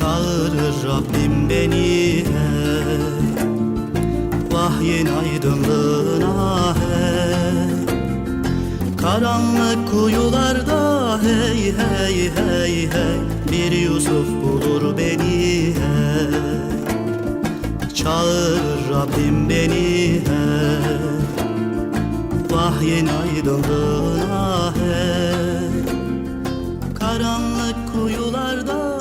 Rabbim beni hey Vahyin aydınlığına hey Karanlık kuyularda hey hey hey hey Bir Yusuf bulur beni hey Çağırır Rabbim beni hey Vahyin aydınlığına hey Karanlık kuyularda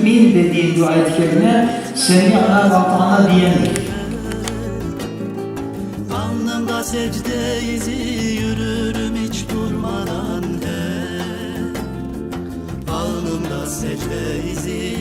Min dediğim bu ayet-i kerime Semi'ana ve ata'na diyendir. Alnımda secde izi yürürüm hiç durmadan he Alnımda secde izi